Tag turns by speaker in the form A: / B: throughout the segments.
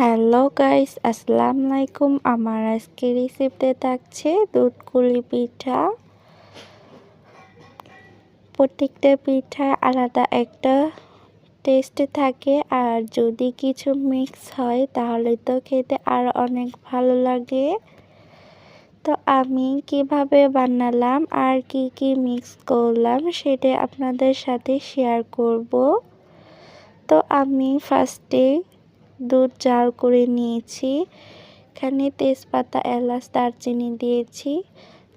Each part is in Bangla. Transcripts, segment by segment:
A: হ্যালো গাইস আসসালামু আলাইকুম আমার আজকে রেসিপিতে থাকছে দুধ কুলি পিঠা। প্রত্যেকটা পিঠা আলাদা একটা টেস্ট থাকে, আর যদি কিছু মিক্স হয়, তাহলে তো খেতে আর অনেক ভালো লাগে। তো আমি কীভাবে বানালাম আর কি কি মিক্স করলাম, সেটা আপনাদের সাথে শেয়ার করব। তো আমি ফার্স্টে দুধ জাল করে নিয়েছি। এখানে তেজপাতা, এলাচ, দারচিনি দিয়েছি।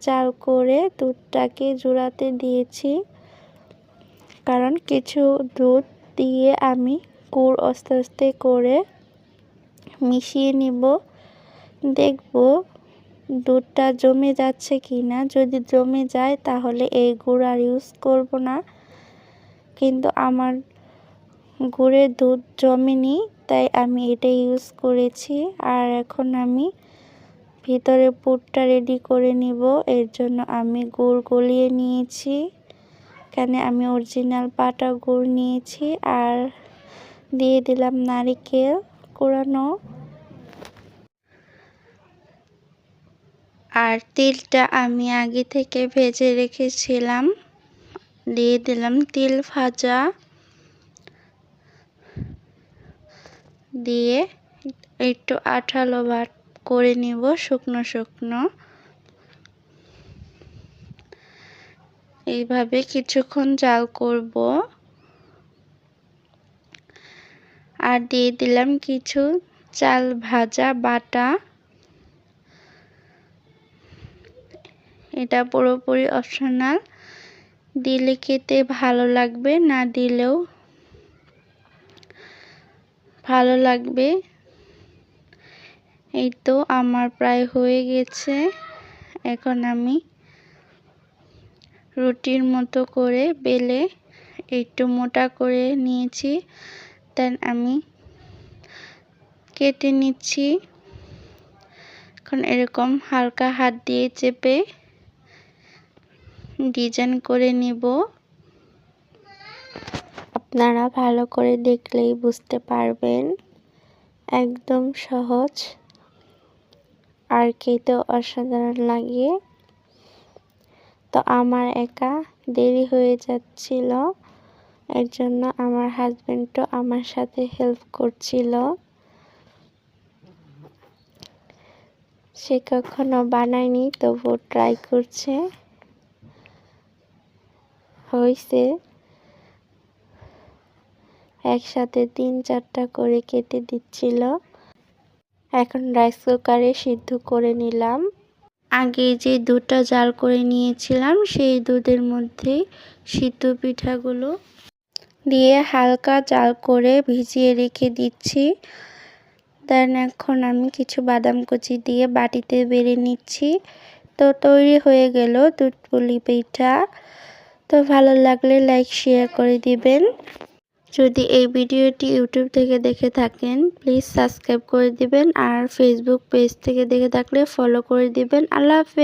A: জাল করে দুধটাকে জোড়াতে দিয়েছি। কারণ কিছু দুধ দিয়ে আমি গুড় আস্তে আস্তে করে মিশিয়ে নিব। দেখব দুধটা জমে যাচ্ছে কি না যদি জমে যায় তাহলে এই গুড় আর ইউজ করব না। কিন্তু আমার গুড়ের দুধ জমেনি, তাই আমি এটা ইউজ করেছি। আর এখন আমি ভিতরে পুরটা রেডি করে নিব। এর জন্য আমি গুড় গলিয়ে নিয়েছি। এখানে আমি অরিজিনাল পাটা গুড় নিয়েছি। আর দিয়ে দিলাম নারিকেল কোরানো আর তিলটা আমি আগে থেকে ভেজে রেখেছিলাম। দিয়ে দিলাম তিল ভাজা। দিয়ে একটু আঠালো ভাত করে নিব শুকনো শুকনো। এইভাবে কিছুক্ষণ জাল করব। আর দিয়ে দিলাম কিছু চাল ভাজা বাটা। এটা পুরোপুরি অপশনাল দিলে খেতে ভালো লাগবে, না দিলেও ভালো লাগবে। এই তো আমার প্রায় হয়ে গেছে। এখন আমি রুটির মতো করে বেলে একটু মোটা করে নিয়েছি। দেন আমি কেটে নিচ্ছি। এখন এরকম হালকা হাত দিয়ে চেপে ডিজাইন করে নিব। আপনারা ভালো করে দেখলেই বুঝতে পারবেন। একদম সহজ। আর খেতেও অসাধারণ লাগে। তো আমার একা দেরি হয়ে যাচ্ছিল। এর জন্য আমার হাজব্যান্ডও আমার সাথে হেল্প করছিল। সে কখনো বানায়নি তবু ট্রাই করছে। হয়েছে একসাথে তিন চারটা করে কেটে দিচ্ছিল। এখন রাইস কুকারে সিদ্ধ করে নিলাম। আগে যে দুধটা জাল করে নিয়েছিলাম, সেই দুধের মধ্যে সিদ্ধ পিঠাগুলো দিয়ে হালকা জাল করে ভিজিয়ে রেখে দিচ্ছি। দেন এখন আমি কিছু বাদাম কুচি দিয়ে বাটিতে বেড়ে নিচ্ছি। তো তৈরি হয়ে গেল দুধ পুলি পিঠা। তো ভালো লাগলে লাইক শেয়ার করে দিবেন। যদি এই ভিডিওটি ইউটিউব থেকে দেখে থাকেন প্লিজ সাবস্ক্রাইব করে দিবেন আর ফেসবুক পেজ থেকে দেখে থাকলে ফলো করে দিবেন। আল্লাহ হাফেজ।